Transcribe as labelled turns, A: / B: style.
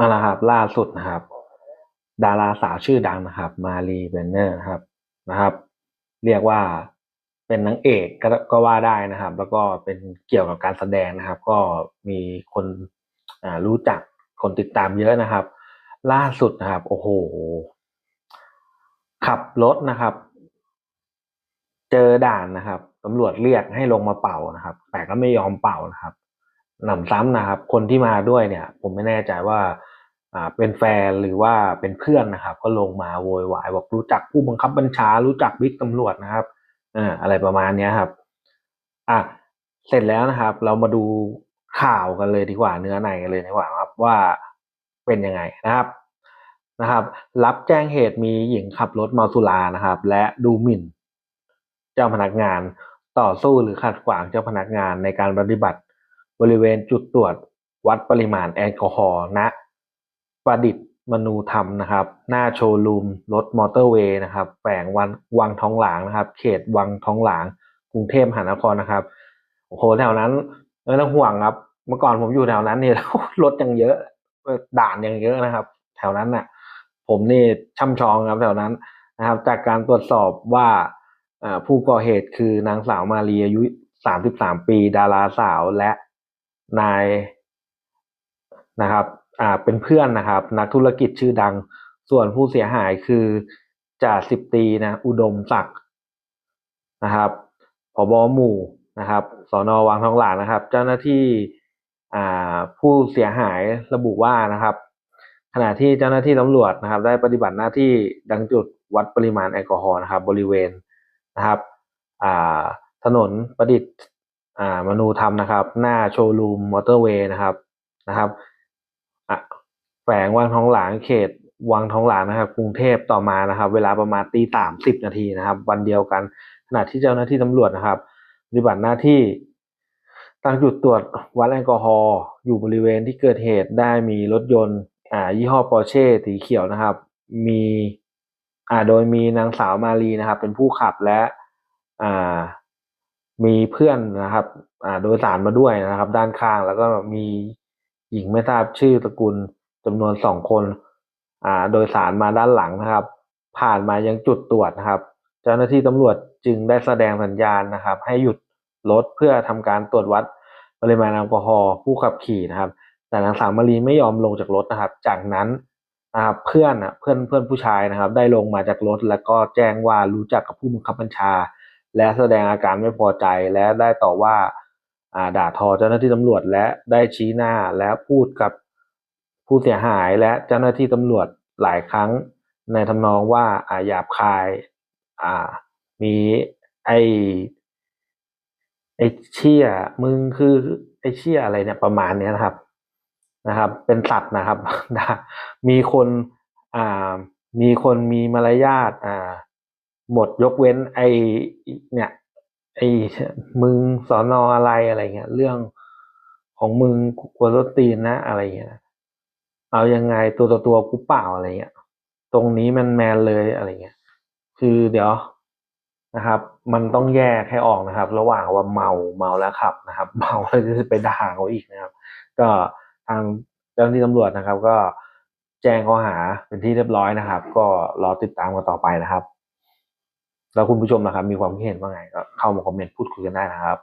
A: เอาละครับล่าสุดนะครับ ดาราสาวชื่อดังนะครับ มารีเบนเนอร์นะครับนะครับ เรียกว่าเป็นนางเอกก็ก็ว่าได้นะครับ แล้วก็เป็นเกี่ยวกับการแสดงนะครับ ก็มีคนรู้จักคนติดตามเยอะนะครับ ล่าสุดนะครับ โอ้โห ขับรถนะครับ เจอด่านนะครับตำรวจเรียกให้ลงมาเป่านะครับ แต่ก็ไม่ยอมเป่านะครับ หนำซ้ำนะครับ คนที่มาด้วยเนี่ย ผมไม่แน่ใจว่าอ่าเป็นแฟนหรือว่าเป็นเพื่อนนะครับ ก็ลงมาโวยวายบอกรู้จักผู้บังคับบัญชา รู้จักบิ๊กตำรวจนะครับอ่าอะไรประมาณเนี้ยครับอะเสร็จแล้วนะครับ เรามาดูข่าวกันเลยดีกว่าเนื้อในกันเลยดีกว่าครับว่าเป็นยังไงนะครับนะครับ รับแจ้งเหตุมีหญิงขับรถเมาสุรานะครับ และดูหมิ่น เจ้าพนักงานต่อสู้หรือขัดขวางเจ้าพนักงานในการปฏิบัติ บริเวณจุดตรวจวัดปริมาณแอลกอฮอล์ณประดิษฐ์มนูธรรมนะครับ หน้าโชว์รูมรถมอเตอร์เวย์นะครับแฝงวันวังทองหลางนะครับ เขตวังทองหลาง กรุงเทพมหานครนะครับโอ้โหแถวนั้นไม่ต้องห่วงครับ เมื่อก่อนผมอยู่แถวนั้นเนี่ยรถยังเยอะ ด่านยังเยอะนะครับ แถวนั้นน่ะ ผมนี่ช่ำชองครับแถวนั้นนะครับ จากการตรวจสอบว่าผู้ก่อเหตุคือนางสาวมาเรียอายุ 33 ปี ดาราสาวและ นายนะครับอ่าเป็นเพื่อนนะครับ นักธุรกิจชื่อดัง ส่วนผู้เสียหายคือจ่าสิบตรีนะอุดมศักดิ์นะครับผบหมู่นะครับสอนอวังทองหลางนะครับ เจ้าหน้าที่อ่าผู้เสียหายระบุว่านะครับ ขณะที่เจ้าหน้าที่ตำรวจนะครับ ได้ปฏิบัติหน้าที่ดังจุดวัดปริมาณแอลกอฮอล์นะครับ บริเวณนะครับอ่าถนนประดิษฐ์ อ่ามนูธรรมนะครับ หน้าโชว์รูมมอเตอร์เวย์นะครับนะครับอะแฝงวังทองหลางเขตวังทองหลางนะครับ กรุงเทพต่อมานะครับ เวลาประมาณตีสามสิบนาทีนะครับ วันเดียวกันขณะที่เจ้าหน้าที่ตำรวจนะครับปฏิบัติหน้าที่ตั้งจุดตรวจวัดแอลกอฮอล์อยู่บริเวณที่เกิดเหตุได้มีรถยนต์อ่ายี่ห้อปอร์เช่สีเขียวนะครับ มีอ่าโดยมีนางสาวมารีนะครับ เป็นผู้ขับและอ่า มีเพื่อนนะครับอ่าโดยสารมาด้วยนะครับ ด้านข้างแล้วก็มีหญิงไม่ทราบชื่อตระกูลจำนวนสองคนอ่าโดยสารมาด้านหลังนะครับ ผ่านมายังจุดตรวจนะครับ เจ้าหน้าที่ตำรวจจึงได้แสดงสัญญาณนะครับ ให้หยุดรถเพื่อทำการตรวจวัดปริมาณแอลกอฮอล์ผู้ขับขี่นะครับ แต่นางสาวมารีไม่ยอมลงจากรถนะครับ จากนั้นนะครับเพื่อนอะเพื่อนเพื่อนผู้ชายนะครับ ได้ลงมาจากรถแล้วก็แจ้งว่ารู้จักกับผู้บังคับบัญชา และแสดงอาการไม่พอใจและได้ต่อว่าด่าทอเจ้าหน้าที่ตำรวจ และได้ชี้หน้าและพูดกับผู้เสียหายและเจ้าหน้าที่ตำรวจหลายครั้งในทำนองว่าอาหยาบคายอ่ามีไอไอเชี่ยมึงคือไอเชี่ยอะไรเนี่ยประมาณเนี้ยนะครับนะครับ เป็นสัตว์นะครับ มีคนอ่ามีคนมีมารยาทอ่า หมดยกเว้นไอเนี่ยไอมึงสอนออะไรอะไรเงี้ยเรื่องของมึงกลัวรถตีนนะ อะไรเงี้ยเอายังไงตัวต่อตัวกูเปล่าอะไรเงี้ย ตรงนี้มันแมนเลยอะไรเงี้ย คือเดี๋ยวนะครับ มันต้องแยกให้ออกนะครับ ระหว่างว่าเมาเมาแล้วขับนะครับ เมาแล้วจะไปด่าเขาอีกนะครับ ก็ทางเจ้าหน้าที่ตำรวจนะครับ ก็แจ้งข้อหาเป็นที่เรียบร้อยนะครับ ก็รอติดตามกันต่อไปนะครับ แล้วคุณผู้ชมนะครับ มีความคิดเห็นว่าไงก็เข้ามาคอมเมนต์พูดคุยกันได้นะครับ